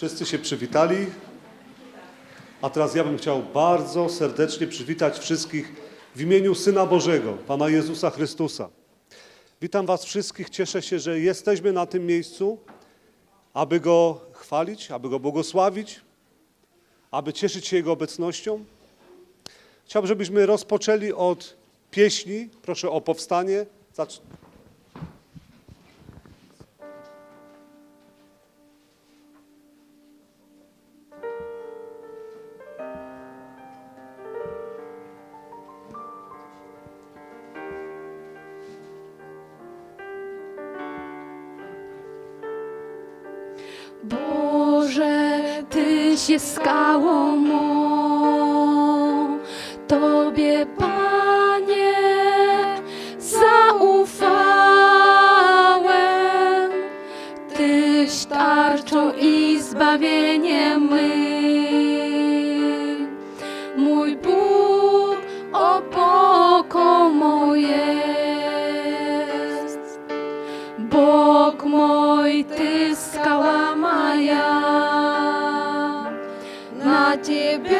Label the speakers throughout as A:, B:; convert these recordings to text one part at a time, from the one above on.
A: Wszyscy się przywitali. A teraz ja bym chciał bardzo serdecznie przywitać wszystkich w imieniu Syna Bożego, Pana Jezusa Chrystusa. Witam Was wszystkich, cieszę się, że jesteśmy na tym miejscu, aby Go chwalić, aby Go błogosławić, aby cieszyć się Jego obecnością. Chciałbym, żebyśmy rozpoczęli od pieśni. Proszę o powstanie.
B: My. Mój Bóg opoką mą jest. Bóg mój, Ty skała moja, na Ciebie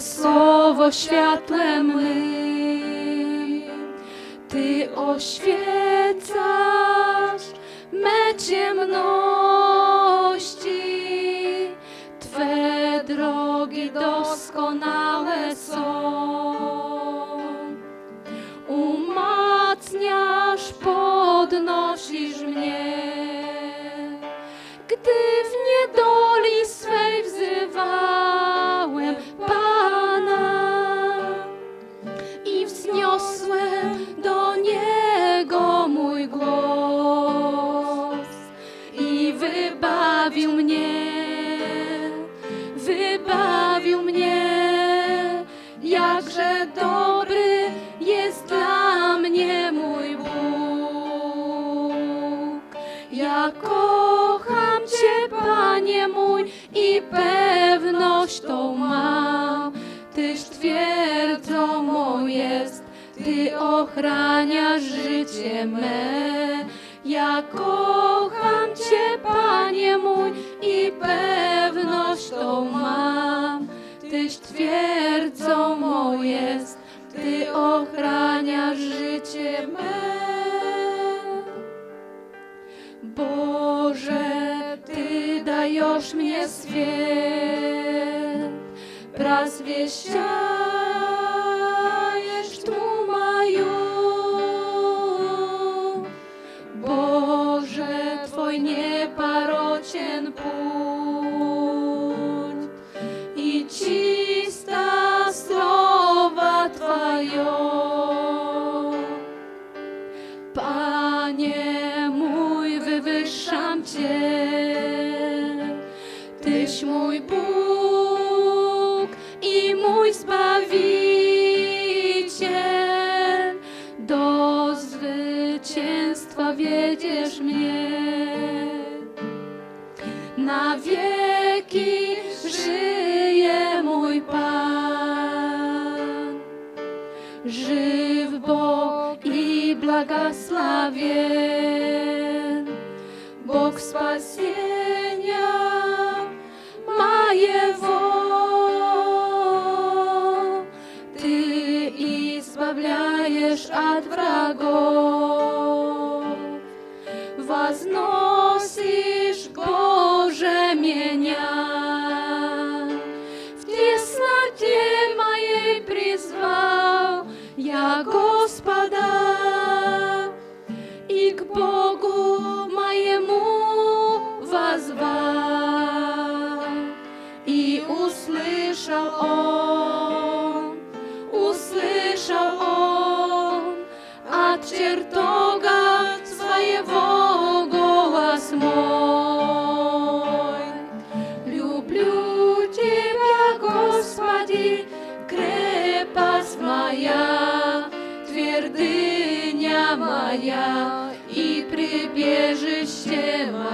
B: Słowo światłem my, Ty oświecasz me ciemności, Tyś twierdzą mą Ty ochraniasz życie me. Boże, Ty dajesz mnie świat, pras wieściach. mountains.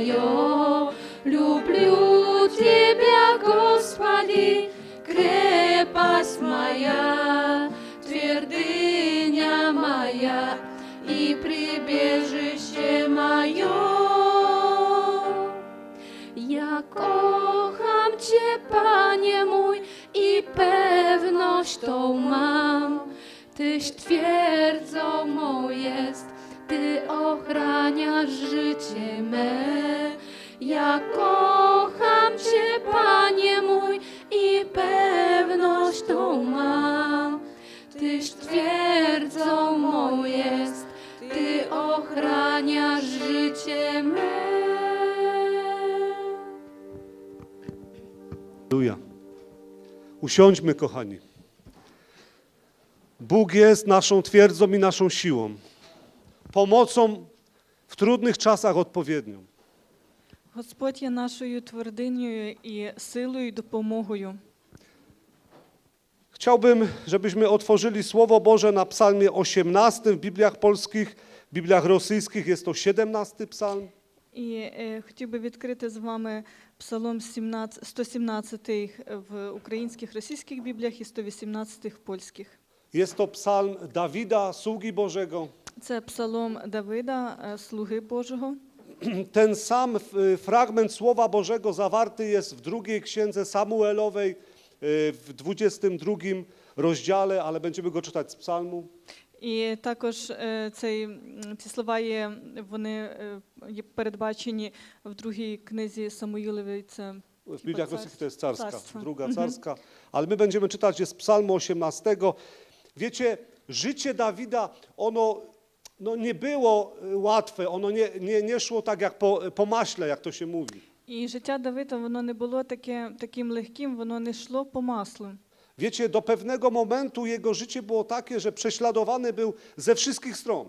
B: мое. Люблю Тебя, Господи, крепость моя, твердыня моя и прибежище мое. Ja kocham Cię, Panie mój, i pewność tą mam. Tyś twierdzą mą jest, ty ochraniasz życie me. Ja kocham Cię, Panie mój, i pewność tą mam. Tyś twierdzą mą jest, Ty ochraniasz życie me.
A: Halleluja. Usiądźmy, kochani. Bóg jest naszą twierdzą i naszą siłą, pomocą w trudnych czasach odpowiednią.
C: Господь є нашою твердинею і силою, і допомогою.
A: Chciałbym, żebyśmy otworzyli Słowo Boże na psalmie 18 w Bibliach polskich, w Bibliach rosyjskich jest to 17 psalm.
C: І е, хотів би відкрити з вами Псалом 17, 117 в українських, російських бібліях і 118 в польських.
A: Jest to psalm Dawida, sługi Bożego.
C: Це псалом Давида, е, слуги Божого.
A: Ten sam f- fragment Słowa Bożego zawarty jest w drugiej księdze Samuelowej y, w 22 rozdziale, ale będziemy go czytać z psalmu.
C: І також е, цей, м, ці слова є, вони е, є передбачені в другій книзі Самуїловій. Це
A: W Bibliach
C: Chyba
A: Rosyjskich to jest carska,
C: carstwa.
A: druga
C: Mhm.
A: carska, ale my będziemy czytać je z psalmu 18. Wiecie, życie Dawida, ono no, nie było y, łatwe, ono nie, nie, nie szło tak jak po, po maśle, jak to się mówi.
C: І життя Давида воно не було таке, таким легким, воно не йшло по маслу.
A: Wiecie, do pewnego momentu jego życie było takie, że prześladowany był ze wszystkich stron.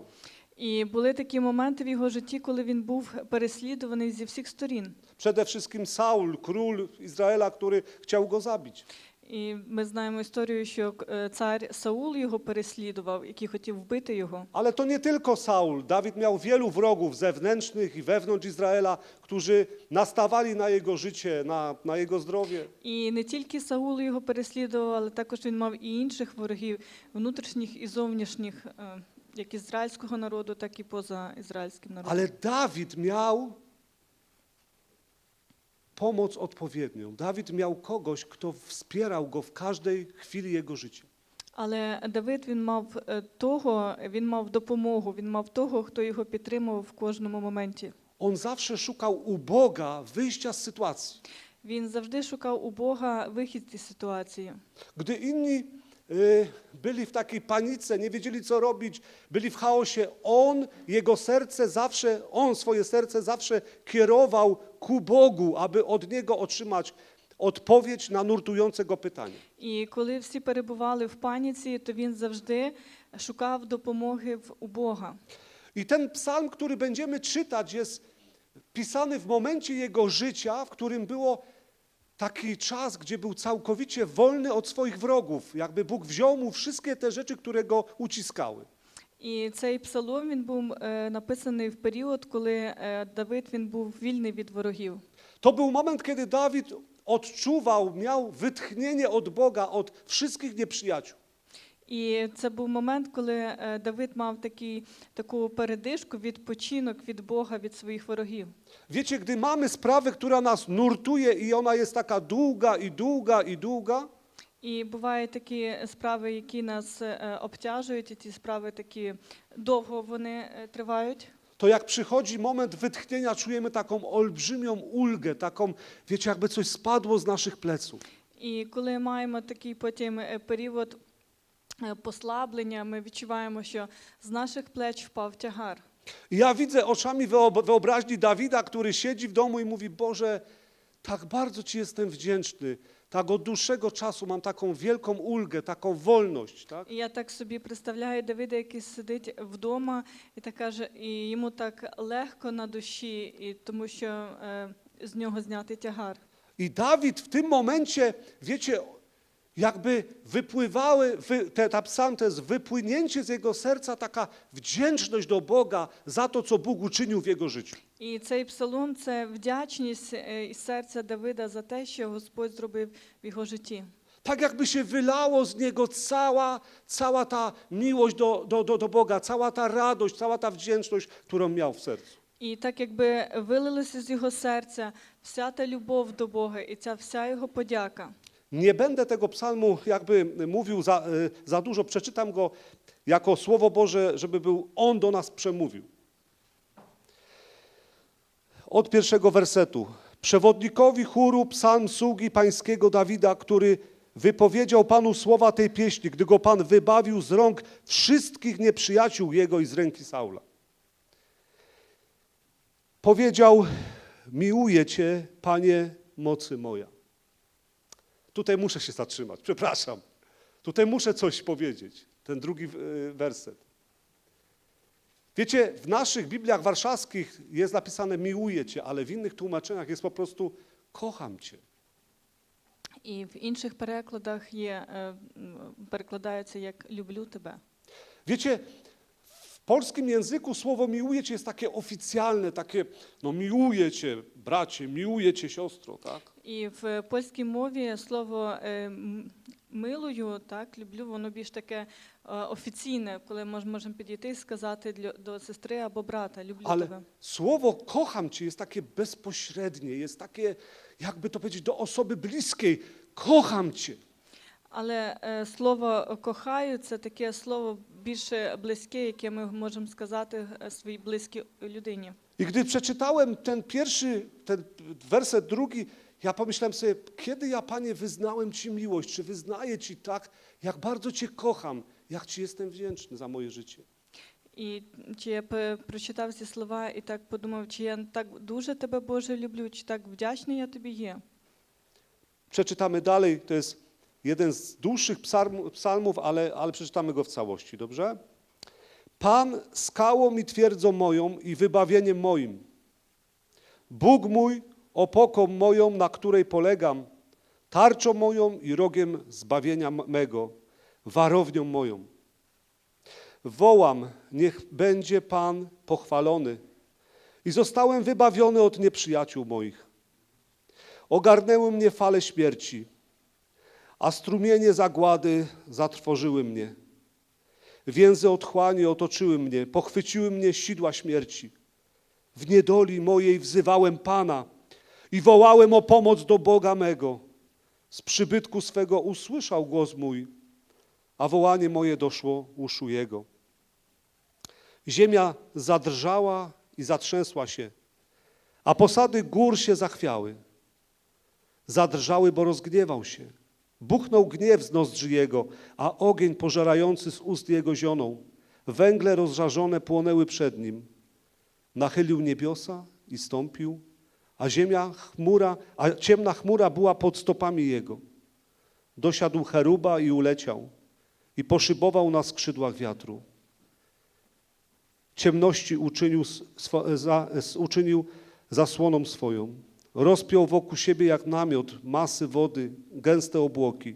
C: І були такі моменти в його житті, коли він був переслідуваний зі всіх сторін.
A: Przede wszystkim Saul, król Izraela, który chciał go zabić.
C: І ми знаємо історію, що е, цар Саул його переслідував, який хотів вбити його.
A: Ale to nie tylko Saul. Dawid miał wielu wrogów zewnętrznych i wewnątrz Izraela, którzy nastawali na jego życie, na, na jego zdrowie.
C: І не тільки Саул його переслідував, але також він мав і інших ворогів, внутрішніх і зовнішніх, е, як ізраїльського народу, так і поза ізраїльським народом.
A: Ale Dawid miał pomoc odpowiednią. Dawid miał kogoś, kto wspierał go w każdej chwili jego życia.
C: Але Давид він мав е, того, він мав допомогу, він мав того, хто його підтримував в кожному моменті.
A: On zawsze szukał u Boga wyjścia z sytuacji.
C: Він завжди шукав у Бога вихід з ситуації.
A: Gdy inni y, byli w takiej panice, nie wiedzieli co robić, byli w chaosie, on, jego serce zawsze, on swoje serce zawsze kierował ku Bogu, aby od niego otrzymać odpowiedź na nurtujące go pytanie.
C: І коли всі перебували в паніці, то він завжди шукав допомоги в- у Бога.
A: I ten psalm, który będziemy czytać, jest pisany w momencie jego życia, w którym było taki czas, gdzie był całkowicie wolny od swoich wrogów. Jakby Bóg wziął mu wszystkie te rzeczy, które go uciskały.
C: І цей псалом він був е, написаний в період, коли е, Давид він був вільний від ворогів.
A: To był moment, kiedy Dawid odczuwał, miał wytchnienie od Boga, od wszystkich nieprzyjaciół.
C: І це був момент, коли е, Давид мав такий, таку передишку, відпочинок від Бога, від своїх ворогів.
A: Wiecie, gdy mamy sprawę, która nas nurtuje i ona jest taka długa i długa i długa,
C: І бувають такі справи, які нас е, обтяжують, і ті справи такі довго вони е, тривають.
A: to jak przychodzi moment wytchnienia, czujemy taką olbrzymią ulgę, taką, wiecie, jakby coś spadło z naszych pleców.
C: І коли маємо такий потім е, період е, послаблення, ми відчуваємо, що з наших плеч впав тягар.
A: I ja widzę oczami wyob- wyobraźni Dawida, który siedzi w domu i mówi: Boże, tak bardzo Ci jestem wdzięczny. Tak od dłuższego czasu mam taką wielką ulgę, taką wolność. Tak?
C: І я так собі представляю Давида, який сидить вдома, і так каже, і йому так легко на душі, і тому що е, з нього зняти тягар.
A: I Dawid w tym momencie, wiecie, jakby wypływały, wy, te, ta psalm to jest wypłynięcie z jego serca, taka wdzięczność do Boga za to, co Bóg uczynił w jego życiu.
C: І цей псалом це вдячність е, із серця Давида за те, що Господь зробив в його житті.
A: Tak jakby się wylało z niego cała, cała ta miłość do, do, do, do Boga, cała ta radość, cała ta wdzięczność, którą miał w sercu.
C: І так якби вилилося з його серця вся та любов до Бога і ця вся його подяка.
A: Nie będę tego psalmu jakby mówił za, y, za dużo, przeczytam go jako Słowo Boże, żeby był On do nas przemówił. Od pierwszego wersetu. Przewodnikowi chóru psalm sługi pańskiego Dawida, który wypowiedział Panu słowa tej pieśni, gdy go Pan wybawił z rąk wszystkich nieprzyjaciół jego i z ręki Saula. Powiedział, miłuję Cię, Panie mocy moja. Tutaj muszę się zatrzymać, przepraszam. Tutaj muszę coś powiedzieć. Ten drugi y, werset. Wiecie, w naszych Bibliach warszawskich jest napisane miłuję Cię, ale w innych tłumaczeniach jest po prostu kocham Cię.
C: І в інших перекладах є, е, м, перекладається як люблю тебе.
A: Wiecie, w polskim języku słowo miłuję Cię jest takie oficjalne, takie no miłuję Cię bracie, miłuję Cię siostro, tak?
C: І в польській мові слово е, м- милую, так, люблю, воно більш таке е, офіційне, коли ми можемо підійти і сказати для, до сестри або брата, люблю
A: Ale
C: тебе.
A: słowo kocham Cię jest takie bezpośrednie, jest takie, jakby to powiedzieć, do osoby bliskiej. Kocham Cię.
C: Але е, слово кохаю це таке слово більше близьке, яке ми можемо сказати е, своїй близькій людині.
A: I gdy przeczytałem ten pierwszy, ten werset drugi, ja pomyślałem sobie, kiedy ja, Panie, wyznałem Ci miłość, czy wyznaję Ci tak, jak bardzo Cię kocham, jak Ci jestem wdzięczny za moje życie.
C: І чи я пе- прочитав ці слова і так подумав, чи я так дуже тебе, Боже, люблю, чи так вдячний я тобі є.
A: Przeczytamy dalej, to jest jeden z dłuższych psalm, psalmów, ale, ale przeczytamy go w całości, dobrze? Pan skałą i twierdzą moją i wybawieniem moim. Bóg mój, opoką moją, na której polegam, tarczą moją i rogiem zbawienia mego, warownią moją. Wołam, niech będzie Pan pochwalony i zostałem wybawiony od nieprzyjaciół moich. Ogarnęły mnie fale śmierci, a strumienie zagłady zatrwożyły mnie. Więzy otchłani otoczyły mnie, pochwyciły mnie sidła śmierci. W niedoli mojej wzywałem Pana i wołałem o pomoc do Boga mego. Z przybytku swego usłyszał głos mój, a wołanie moje doszło uszu Jego. Ziemia zadrżała i zatrzęsła się, a posady gór się zachwiały. Zadrżały, bo rozgniewał się. Buchnął gniew z nozdrzy jego, a ogień pożerający z ust jego zionął. Węgle rozżarzone płonęły przed nim. Nachylił niebiosa i stąpił, a ziemia chmura, a ciemna chmura była pod stopami jego. Dosiadł cheruba i uleciał i poszybował na skrzydłach wiatru. Ciemności uczynił, swo- za, uczynił zasłoną swoją. Rozpiął wokół siebie jak namiot masy wody, gęste obłoki.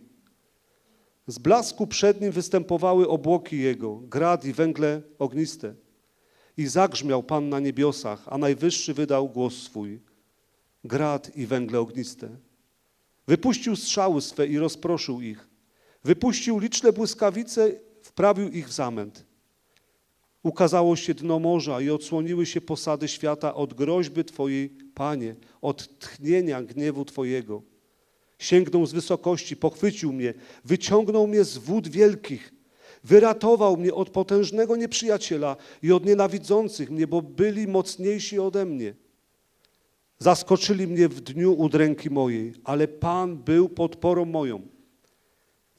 A: Z blasku przed nim występowały obłoki jego, grad i węgle ogniste. I zagrzmiał Pan na niebiosach, a Najwyższy wydał głos swój. Grad i węgle ogniste. Wypuścił strzały swe i rozproszył ich. Wypuścił liczne błyskawice, wprawił ich w zamęt. Ukazało się dno morza i odsłoniły się posady świata od groźby Twojej, Panie, od tchnienia gniewu Twojego. Sięgnął z wysokości, pochwycił mnie, wyciągnął mnie z wód wielkich, wyratował mnie od potężnego nieprzyjaciela i od nienawidzących mnie, bo byli mocniejsi ode mnie. Zaskoczyli mnie w dniu udręki mojej, ale Pan był podporą moją.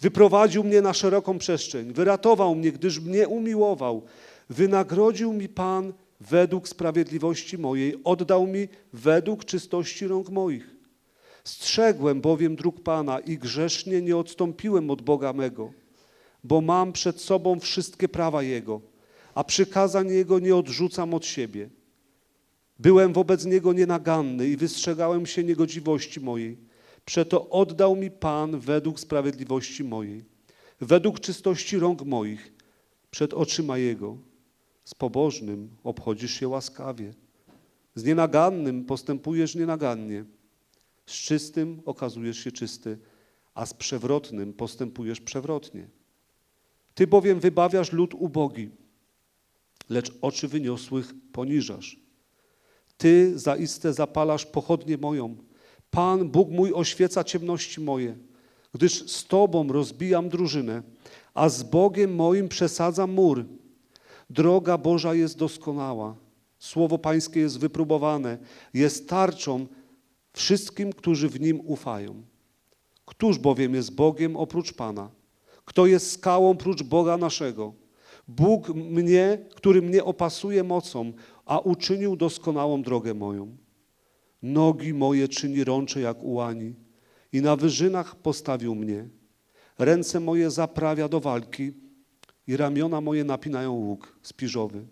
A: Wyprowadził mnie na szeroką przestrzeń, wyratował mnie, gdyż mnie umiłował. Wynagrodził mi Pan według sprawiedliwości mojej, oddał mi według czystości rąk moich. Strzegłem bowiem dróg Pana i grzesznie nie odstąpiłem od Boga mego, bo mam przed sobą wszystkie prawa Jego, a przykazań Jego nie odrzucam od siebie. Byłem wobec Niego nienaganny i wystrzegałem się niegodziwości mojej. Przeto oddał mi Pan według sprawiedliwości mojej, według czystości rąk moich, przed oczyma Jego. Z pobożnym obchodzisz się łaskawie, z nienagannym postępujesz nienagannie, z czystym okazujesz się czysty, a z przewrotnym postępujesz przewrotnie. Ty bowiem wybawiasz lud ubogi, lecz oczy wyniosłych poniżasz. Ty zaiste zapalasz pochodnię moją. Pan, Bóg mój, oświeca ciemności moje, gdyż z Tobą rozbijam drużynę, a z Bogiem moim przesadzam mur. Droga Boża jest doskonała, Słowo Pańskie jest wypróbowane, jest tarczą wszystkim, którzy w Nim ufają. Któż bowiem jest Bogiem oprócz Pana? Kto jest skałą prócz Boga naszego? Bóg mnie, który mnie opasuje mocą, a uczynił doskonałą drogę moją. Nogi moje czyni rącze jak u łani i na wyżynach postawił mnie. Ręce moje zaprawia do walki i ramiona moje napinają łuk spiżowy.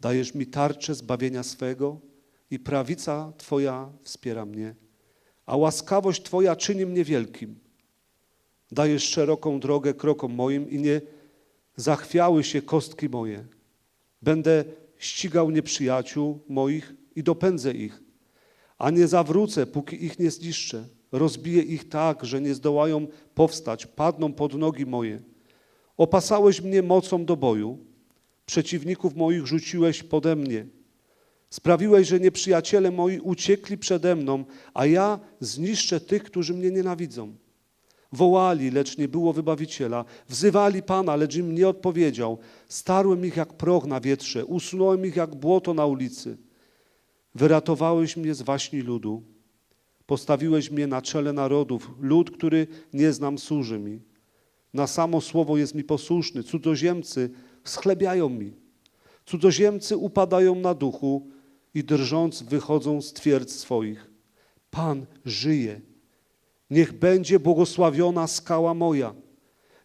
A: Dajesz mi tarczę zbawienia swego i prawica Twoja wspiera mnie, a łaskawość Twoja czyni mnie wielkim. Dajesz szeroką drogę krokom moim i nie zachwiały się kostki moje. Będę ścigał nieprzyjaciół moich i dopędzę ich, a nie zawrócę, póki ich nie zniszczę. Rozbiję ich tak, że nie zdołają powstać, padną pod nogi moje. Opasałeś mnie mocą do boju, przeciwników moich rzuciłeś pode mnie. Sprawiłeś, że nieprzyjaciele moi uciekli przede mną, a ja zniszczę tych, którzy mnie nienawidzą. Wołali, lecz nie było wybawiciela. Wzywali Pana, lecz im nie odpowiedział. Starłem ich jak proch na wietrze, usunąłem ich jak błoto na ulicy. Wyratowałeś mnie z waśni ludu. Postawiłeś mnie na czele narodów. Lud, który nie znam, służy mi. Na samo słowo jest mi posłuszny. Cudzoziemcy schlebiają mi. Cudzoziemcy upadają na duchu i drżąc wychodzą z twierdz swoich. Pan żyje. Niech będzie błogosławiona skała moja.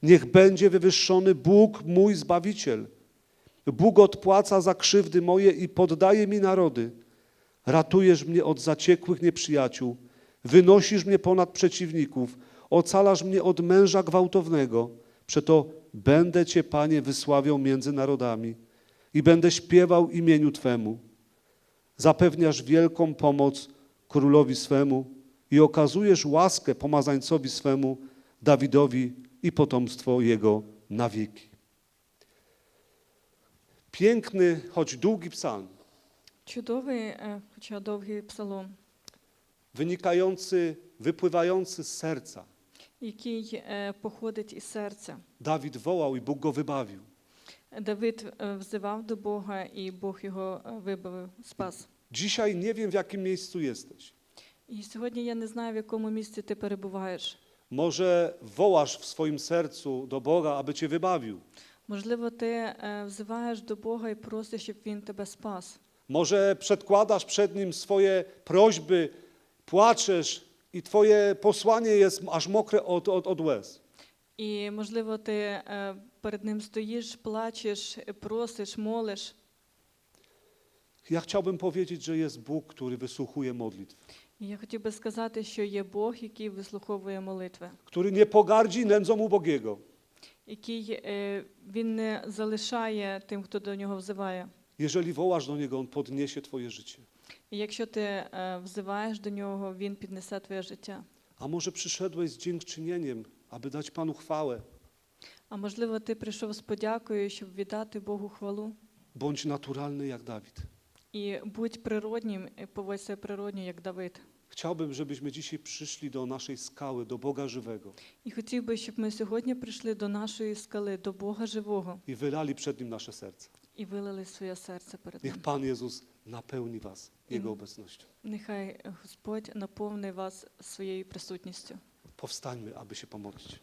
A: Niech będzie wywyższony Bóg mój Zbawiciel. Bóg odpłaca za krzywdy moje i poddaje mi narody. Ratujesz mnie od zaciekłych nieprzyjaciół. Wynosisz mnie ponad przeciwników Ocalasz mnie od męża gwałtownego. Przeto będę Cię, Panie, wysławiał między narodami i będę śpiewał imieniu Twemu. Zapewniasz wielką pomoc królowi swemu i okazujesz łaskę pomazańcowi swemu, Dawidowi i potomstwo jego na wieki. Piękny, choć długi psalm,
C: Чудовий, е, хоча довгий псалом,
A: wynikający, wypływający z serca.
C: який е, походить із серця.
A: Dawid wołał i Bóg go wybawił.
C: Давид е, взивав до Бога, і Бог його е, вибавив, спас.
A: Dzisiaj nie wiem, w jakim miejscu jesteś.
C: І сьогодні я не знаю, в якому місці ти перебуваєш.
A: Może wołasz w swoim sercu do Boga, aby cię wybawił.
C: Можливо, ти е, взиваєш до Бога і просиш, щоб Він тебе спас.
A: Może przedkładasz przed Nim swoje prośby, płaczesz i Twoje posłanie jest aż mokre od, od, od łez.
C: І, можливо, ти е, перед ним стоїш, плачеш, е, просиш, молиш.
A: Ja chciałbym powiedzieć, że jest Bóg, który wysłuchuje modlitw,
C: І я хотів би сказати, що є Бог, який вислуховує молитви,
A: który nie pogardzi nędzą ubogiego.
C: який е, він не залишає тим, хто до нього взиває.
A: Jeżeli wołasz do Niego, On podniesie Twoje życie.
C: І якщо ти е, взиваєш до нього, він піднесе твоє життя.
A: A może przyszedłeś z dziękczynieniem, aby dać Panu chwałę.
C: А можливо, ти прийшов з подякою, щоб віддати Богу хвалу.
A: Bądź naturalny jak Dawid.
C: І будь природнім, і поводь себе природньо, як Давид.
A: Chciałbym, żebyśmy dzisiaj przyszli do naszej skały, do Boga żywego
C: І хотів би, щоб ми сьогодні прийшли до нашої скали, до Бога живого,
A: i wylali przed Nim nasze serce.
C: і вилили своє серце перед
A: Niech
C: ним.
A: Pan Jezus napełni Was Jego
C: Amen.
A: obecnością.
C: Нехай Господь наповни вас своєю присутністю.
A: Powstańmy, aby się pomodlić.